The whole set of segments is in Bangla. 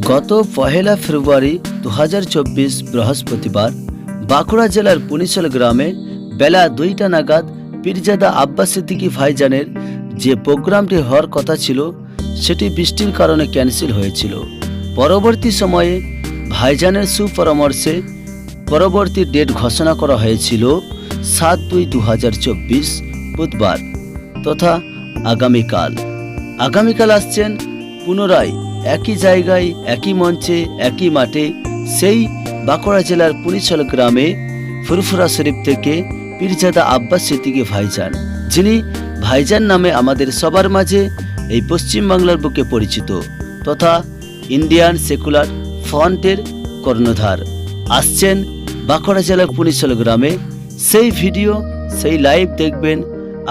গত পহেলা ফেব্রুয়ারি দু হাজার চব্বিশ বৃহস্পতিবার বাঁকুড়া জেলার পুনিশল গ্রামে বেলা দুইটা নাগাদ পীরজাদা আব্বাস সিদ্দিকী ভাইজানের যে প্রোগ্রামটি হওয়ার কথা ছিল, সেটি বৃষ্টির কারণে ক্যান্সেল হয়েছিল। পরবর্তী সময়ে ভাইজানের সুপরামর্শে পরবর্তী ডেট ঘোষণা করা হয়েছিল সাত দুই দু বুধবার তথা আগামীকাল। আগামীকাল আসছেন পুনরায় একই জায়গায়, একই মঞ্চে, একই মাঠে, সেই বাঁকুড়া জেলার পুলিশল গ্রামে ফুরফুরা শরীফ থেকে পীরজাদা আব্বাস সিদ্দিকী ভাইজান, যিনি ভাইজান নামে আমাদের সবার মাঝে এই পশ্চিমবাংলার বুকে পরিচিত তথা ইন্ডিয়ান সেকুলার ফ্রন্টের কর্ণধার। আসছেন বাঁকুড়া জেলার পুনিশল গ্রামে। সেই ভিডিও, সেই লাইভ দেখবেন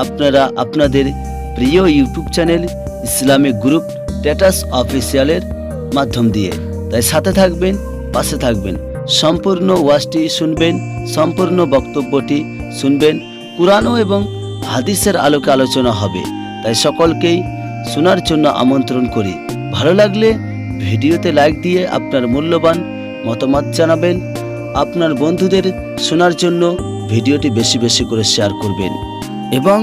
আপনারা, আপনাদের প্রিয় YouTube channel Islamic group status অফিসিয়ালের মাধ্যম দিয়ে। তাই সাথে থাকবেন, পাশে থাকবেন। সম্পূর্ণ ওয়াজটি শুনবেন, সম্পূর্ণ বক্তব্যটি শুনবেন। কুরআনও এবং হাদিসের আলোকে আলোচনা হবে। তাই সকলকেই শোনার জন্য আমন্ত্রণ করি। ভালো লাগলে ভিডিওতে লাইক দিয়ে আপনার মূল্যবান মতামত জানাবেন। আপনার বন্ধুদের শোনার জন্য ভিডিওটি বেশি বেশি করে শেয়ার করবেন। এবং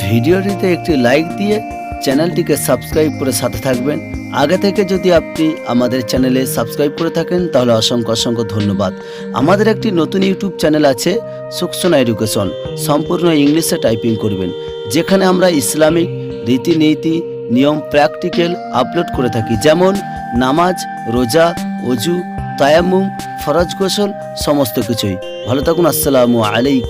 ভিডিওটিতে একটি লাইক দিয়ে চ্যানেলটিকে সাবস্ক্রাইব করে সাথে থাকবেন। আগে থেকে যদি আপনি আমাদের চ্যানেলে সাবস্ক্রাইব করে থাকেন, তাহলে অসংখ্য অসংখ্য ধন্যবাদ। আমাদের একটি নতুন ইউটিউব চ্যানেল আছে সুকসোনা এডুকেশন। সম্পূর্ণ ইংলিশে টাইপিং করবেন, যেখানে আমরা ইসলামিক রীতিনীতি, নিয়ম, প্র্যাকটিক্যাল আপলোড করে থাকি। যেমন নামাজ, রোজা অজু তায়াম্মুম, ফরজ গোসল, সমস্ত কিছুই। ভালো থাকুন, আসসালামু আলাইকুম।